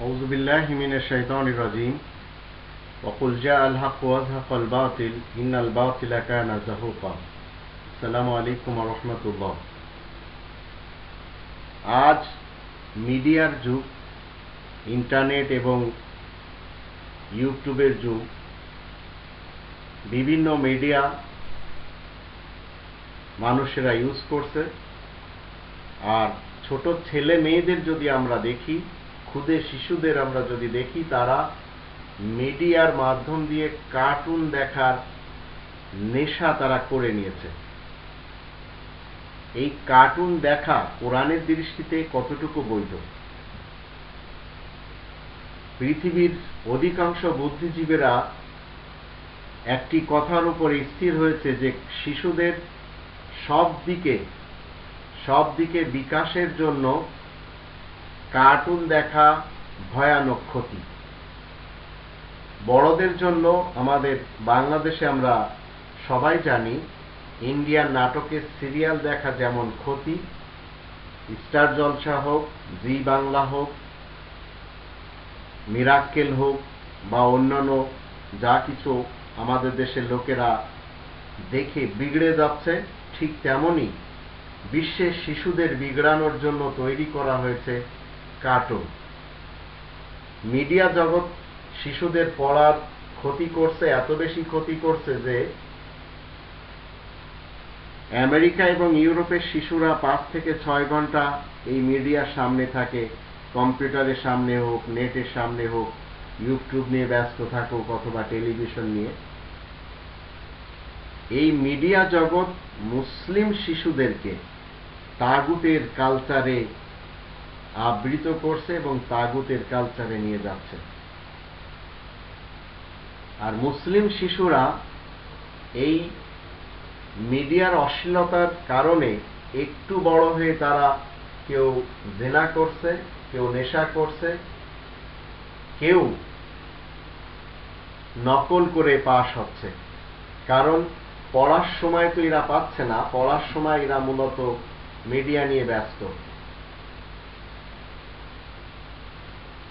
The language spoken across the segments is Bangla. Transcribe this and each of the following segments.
أعوذ بالله من الشيطان الرجيم وقل جاء الحق وزهق الباطل إن الباطل كان زهوقا السلام عليكم ورحمة الله আজ মিডিয়ার যুগ ইন্টারনেট এবং ইউটিউবের যুগ বিভিন্ন মিডিয়া মানুষেরা ইউজ করছে আর ছোট ছেলে মেয়েদের যদি আমরা দেখি ক্ষুদে শিশুদের আমরা যদি দেখি, তারা মিডিয়ার মাধ্যম দিয়ে কার্টুন দেখার নেশা তারা করে নিয়েছে। এই কার্টুন দেখা কোরআনের দৃষ্টিতে কতটুকু বৈধ? পৃথিবীর অধিকাংশ বুদ্ধিজীবীরা একটি কথার উপর স্থির হয়েছে যে শিশুদের সব দিকে সব দিকে বিকাশের জন্য কার্টুন দেখা ভয়ানক ক্ষতি। বড়দের জন্য আমাদের বাংলাদেশে আমরা সবাই জানি ইন্ডিয়ান নাটকের সিরিয়াল দেখা যেমন ক্ষতি, স্টার জলসা হোক, জি বাংলা হোক, মিরাক্কেল হোক বা অন্যান্য যা কিছু আমাদের দেশের লোকেরা দেখে বিগড়ে যাচ্ছে, ঠিক তেমনই বিশ্বের শিশুদের বিগড়ানোর জন্য তৈরি করা হয়েছে কার্টুন। মিডিয়া জগৎ শিশুদের পড়ার ক্ষতি করছে, এত বেশি ক্ষতি করছে যে আমেরিকা এবং ইউরোপের শিশুরা পাঁচ থেকে ছয় ঘণ্টা এই মিডিয়ার সামনে থাকে, কম্পিউটারের সামনে হোক, নেটের সামনে হোক, ইউটিউব নিয়ে ব্যস্ত থাকুক অথবা টেলিভিশন নিয়ে। এই মিডিয়া জগৎ মুসলিম শিশুদেরকে, তাগুতের কালচারে আবৃত করছে এবং তাগুতের কালচারে নিয়ে যাচ্ছে। আর মুসলিম শিশুরা এই মিডিয়ার অশ্লীলতার কারণে একটু বড় হয়ে তারা কেউ জেনা করছে, কেউ নেশা করছে, কেউ নকল করে পাশ হচ্ছে। কারণ পড়ার সময় তো এরা পাচ্ছে না, পড়ার সময় এরা মূলত মিডিয়া নিয়ে ব্যস্ত।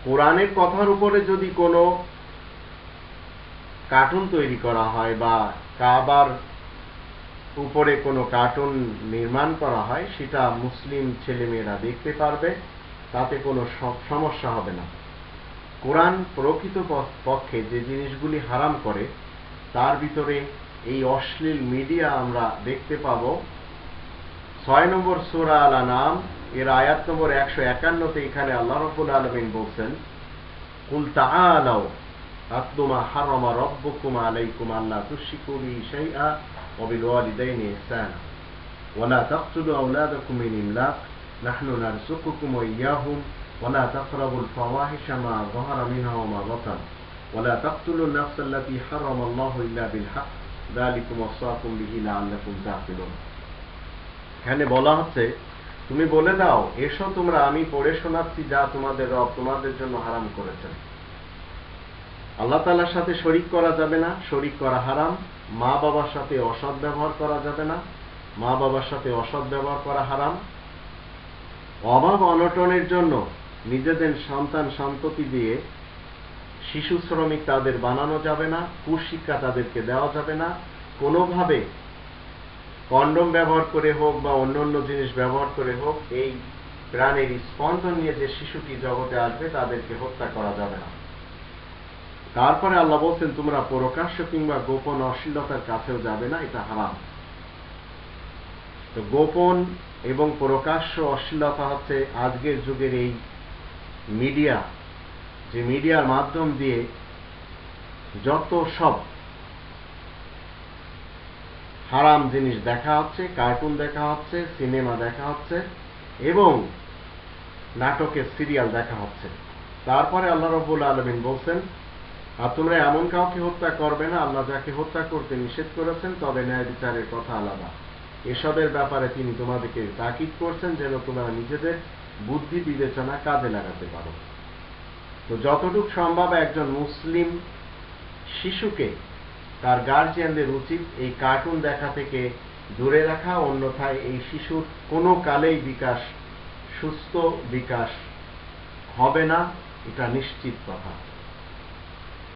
কোরআনের কথার উপরে যদি কোনো কার্টুন তৈরি করা হয় বা কাবার উপরে কোনো কার্টুন নির্মাণ করা হয়, সেটা মুসলিম ছেলেমেয়েরা দেখতে পারবে, তাতে কোনো সমস্যা হবে না। কোরআন প্রকৃত পক্ষে যে জিনিসগুলি হারাম করে, তার ভিতরে এই অশ্লীল মিডিয়া আমরা দেখতে পাব ছয় নম্বর সুরা আলা নাম এর আয়াত নম্বর একশো একান্নতে এখানে আল্লাহ রব্বুল আলমিন বলছেন কুল তাআলাও আতলুমা হারামা রব্বুকুম আলাইকুম আল্লাহ তুশরিকু বিহি শাইআ ওয়া বিল ওয়ালিদাইনি ইহসানা ولا تقتلوا أولادكم من إملاق نحن نرزقكم وإياهم ولا تقربوا الفواحش ما ظهر منها وما بطن ولا تقتلوا النفس التي حرم الله إلا بالحق ذلكم وصاكم به لعلكم تعقلون এখানে বলা হচ্ছে, তুমি বলে দাও, এসো তোমরা, আমি পড়ে শোনাচ্ছি যা তোমাদের রব তোমাদের জন্য হারাম করেছেন। আল্লাহ তালার সাথে শরিক করা যাবে না, শরিক করা হারাম, মা বাবার সাথে অসৎ ব্যবহার করা যাবে না, মা বাবার সাথে অসৎ ব্যবহার করা হারাম। অভাব অনটনের জন্য নিজেদের সন্তান সন্ততি দিয়ে শিশু শ্রমিক তাদের বানানো যাবে না কুশিক্ষা তাদেরকে দেওয়া যাবে না। কোনোভাবে কন্ডম ব্যবহার করে হোক বা অন্য অন্য জিনিস ব্যবহার করে হোক, এই প্রাণের স্পন্দন নিয়ে যে শিশুটি জগতে আসবে, তাদেরকে হত্যা করা যাবে না। তারপরে আল্লাহ বলছেন, তোমরা প্রকাশ্য কিংবা গোপন অশ্লীলতার কাছেও যাবে না, এটা হারাম। তো গোপন এবং প্রকাশ্য অশ্লীলতা হচ্ছে আজকের যুগের এই মিডিয়া, যে মিডিয়ার মাধ্যম দিয়ে যত সব হারাম জিনিস দেখা হচ্ছে, কার্টুন দেখা হচ্ছে, সিনেমা দেখা হচ্ছে, এবং নাটকের সিরিয়াল দেখা হচ্ছে। তারপরে আল্লাহ রব্বুল আলমিন বলছেন, আর তোমরা এমন কাউকে হত্যা করবে না, আল্লাহ যাকে হত্যা করতে নিষেধ করেছেন, তবে ন্যায় বিচারের কথা আলাদা। এসবের ব্যাপারে তিনি তোমাদেরকে তাকিদ করছেন, যেন তোমরা নিজেদের বুদ্ধি বিবেচনা কাজে লাগাতে পারো। তো যতটুক সম্ভব একজন মুসলিম শিশুকে তার গার্জিয়ানদের উচিত এই কার্টুন দেখা থেকে দূরে রাখা, অন্যথায় এই শিশুর কোনো কালেই বিকাশ, সুস্থ বিকাশ হবে না, এটা নিশ্চিত কথা।